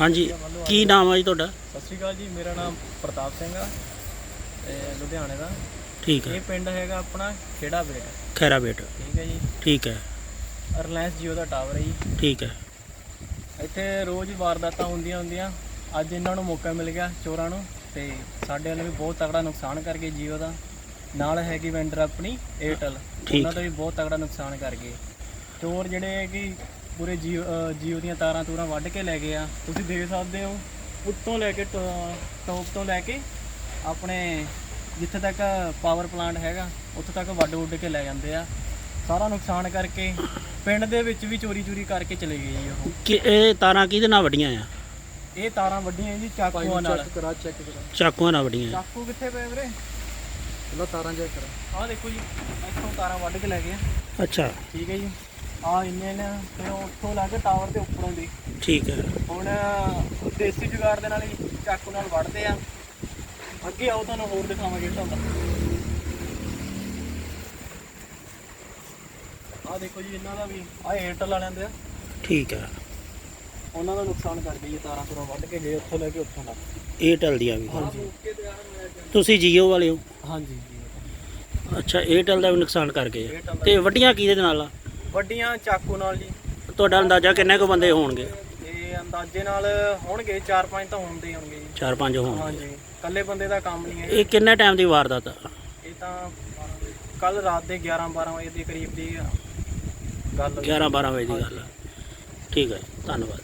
ਹਾਂਜੀ ਕੀ ਨਾਮ ਹੈ ਜੀ ਤੁਹਾਡਾ? ਸਤਿ ਸ਼੍ਰੀ ਅਕਾਲ ਜੀ ਮੇਰਾ ਨਾਮ ਪ੍ਰਤਾਪ ਸਿੰਘ ਆ ਤੇ ਲੁਧਿਆਣੇ ਦਾ। ਠੀਕ ਇਹ ਹੈ ਪਿੰਡ ਹੈਗਾ ਆਪਣਾ ਖੇੜਾ ਬੇਟ। ਖੈਰਾ ਬੇਟ। ਠੀਕ ਹੈ ਜੀ। ਠੀਕ ਹੈ। ਰਿਲਾਇੰਸ ਜੀਓ ਦਾ ਟਾਵਰ ਹੈ ਜੀ। ਠੀਕ ਹੈ। ਇੱਥੇ ਰੋਜ਼ ਵਾਰਦਾਤਾਂ ਹੁੰਦੀਆਂ ਹੁੰਦੀਆਂ ਅੱਜ ਇਹਨਾਂ ਨੂੰ ਮੌਕਾ ਮਿਲ ਗਿਆ ਚੋਰਾਂ ਨੂੰ ਤੇ ਸਾਡੇ ਵਾਲੇ ਵੀ ਬਹੁਤ ਤਗੜਾ ਨੁਕਸਾਨ ਕਰ ਗਏ ਜੀਓ ਦਾ। ਨਾਲ ਹੈਗੀ ਵੈਂਡਰ ਆਪਣੀ ਠੀਕ। ਉਹਨਾਂ ਦਾ ਵੀ ਬਹੁਤ ਤਗੜਾ ਨੁਕਸਾਨ ਕਰ ਗਏ। ਚੋਰ ਜਿਹੜੇ ਹੈ ਕਿ ਪੂਰੇ ਜੀਓ ਅ, ਜੀਓ ਦੀਆਂ ਤਾਰਾਂ ਤੂਰਾਂ ਵੱਢ ਕੇ ਲੈ ਗਏ ਆ। ਤੁਸੀਂ ਦੇਖ ਸਕਦੇ ਹੋ ਉੱਤੋਂ ਲੈ ਕੇ ਟੌਪ ਤੋਂ ਲੈ ਕੇ ਆਪਣੇ ਜਿੱਥੇ ਤੱਕ ਪਾਵਰ ਪਲਾਂਟ ਹੈਗਾ ਉੱਥੇ ਤੱਕ ਵੱਢ ਉੱਡ ਕੇ ਲੈ ਜਾਂਦੇ ਆ। ਸਾਰਾ ਨੁਕਸਾਨ ਕਰਕੇ ਪਿੰਡ ਦੇ ਵਿੱਚ ਵੀ ਚੋਰੀ ਚੋਰੀ ਕਰਕੇ ਚਲੇ ਗਏ ਜੀ ਉਹ। ਕਿ ਇਹ ਤਾਰਾਂ ਕਿਹਦੇ ਨਾਲ ਵੱਡੀਆਂ ਆ? ਇਹ ਤਾਰਾਂ ਵੱਡੀਆਂ ਜੀ ਚਾਕੂਆਂ ਨਾਲ। ਕਰਾ ਚੈੱਕ ਕਰਾ। ਚਾਕੂਆਂ ਨਾਲ ਵੱਡੀਆਂ ਆ। ਚਾਕੂ ਕਿੱਥੇ ਪਏ ਵੀਰੇ? ਪਹਿਲਾਂ ਤਾਰਾਂ ਚੈੱਕ ਕਰਾ। ਆਹ ਦੇਖੋ ਜੀ ਇੱਥੋਂ ਤਾਰਾਂ ਵੱਢ ਕੇ ਲੈ ਗਏ ਆ। ਅੱਛਾ। ਠੀਕ ਹੈ ਜੀ। ਆਹ ਇੰਨੇ ਨੇ ਤੇ ਉਹ ਉੱਥੋਂ ਲਾ ਕੇ ਟਾਵਰ ਦੇ ਉੱਪਰੋਂ ਦੀ। ਠੀਕ ਹੈ। ਹੁਣ ਦੇਸੀ ਜੁਗਾੜ ਦੇ ਨਾਲ ਹੀ ਚਾਕੂ ਨਾਲ ਵੱਢਦੇ ਆ। ਅੱਗੇ ਆਓ ਤੁਹਾਨੂੰ ਹੋਰ ਦਿਖਾਵਾਂਗੇ ਹੁੰਦਾ ਆਹ ਦੇਖੋ ਜੀ ਇਹਨਾਂ ਦਾ ਵੀ ਆਹ ਏਅਰਟੈਲ ਵਾਲਿਆਂ ਦੇ ਆ। ਠੀਕ ਹੈ। ਉਹਨਾਂ ਦਾ ਨੁਕਸਾਨ ਕਰ ਗਈ ਇਹ ਤਾਰਾਂ ਤੁਰਾਂ ਵੱਢ ਕੇ ਗਏ ਉੱਥੋਂ ਲੈ ਕੇ ਉੱਥੋਂ ਤੱਕ ਏਅਰਟੈਲ ਦੀਆਂ ਵੀ। ਹਾਂਜੀ। ਤੁਸੀਂ ਜੀਓ ਵਾਲੇ ਹੋ? ਹਾਂਜੀ ਅੱਛਾ ਏਅਰਟੈਲ ਦਾ ਵੀ ਨੁਕਸਾਨ ਕਰ ਗਏ ਆ। ਤੇ ਵੱਡੀਆਂ ਕਿਹਦੇ ਨਾਲ ਆ? ਵੱਡੀਆਂ ਚਾਕੂ ਨਾਲ ਜੀ। ਤੁਹਾਡਾ ਅੰਦਾਜ਼ਾ ਕਿੰਨੇ ਕੁ ਬੰਦੇ ਹੋਣਗੇ? ਇਹ ਅੰਦਾਜ਼ੇ ਨਾਲ ਹੋਣਗੇ 4-5 ਤਾਂ ਹੁੰਦੇ ਹੀ ਹੋਣਗੇ ਜੀ। ਚਾਰ ਪੰਜ ਹੋਣਗੇ। ਹਾਂਜੀ ਇਕੱਲੇ ਬੰਦੇ ਦਾ ਕੰਮ ਨਹੀਂ ਹੈ ਇਹ ਕਿੰਨੇ ਟਾਈਮ ਦੀ ਵਾਰਦਾਤ ਆ? ਇਹ ਤਾਂ ਕੱਲ ਰਾਤ ਦੇ 11-12 ਵਜੇ ਦੇ ਕਰੀਬ ਦੀ ਗੱਲ 11 12 ਵਜੇ ਦੀ ਗੱਲ ਆ। ਠੀਕ ਹੈ ਜੀ, ਧੰਨਵਾਦ।